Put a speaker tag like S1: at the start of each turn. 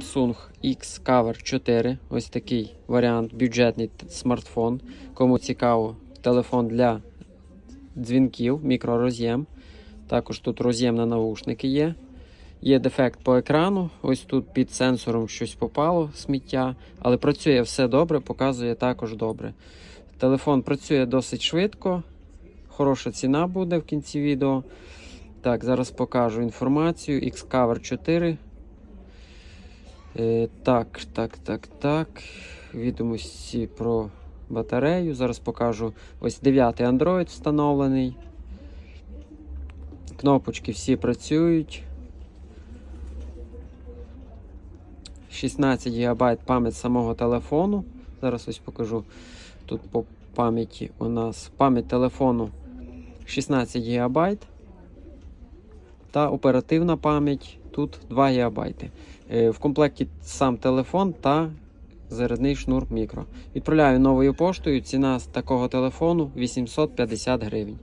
S1: Samsung X Cover 4. Ось такий варіант, бюджетний смартфон. Кому цікаво, телефон для дзвінків, мікророз'єм. Також тут роз'єм на навушники є. Є дефект по екрану. Ось тут під сенсором щось попало, сміття, але працює все добре, показує також добре. Телефон працює досить швидко. Хороша ціна буде в кінці відео. Так, зараз покажу інформацію. Xcover 4. Е, так, так, так, так. Відомості про батарею. Зараз покажу ось 9 Android встановлений. Кнопочки всі працюють. 16 ГБ пам'ять самого телефону. Зараз ось покажу. Тут по пам'яті у нас пам'ять телефону 16 ГБ. Та оперативна пам'ять тут 2 ГБ. В комплекті сам телефон та зарядний шнур мікро. Відправляю новою поштою. Ціна з такого телефону 850 гривень.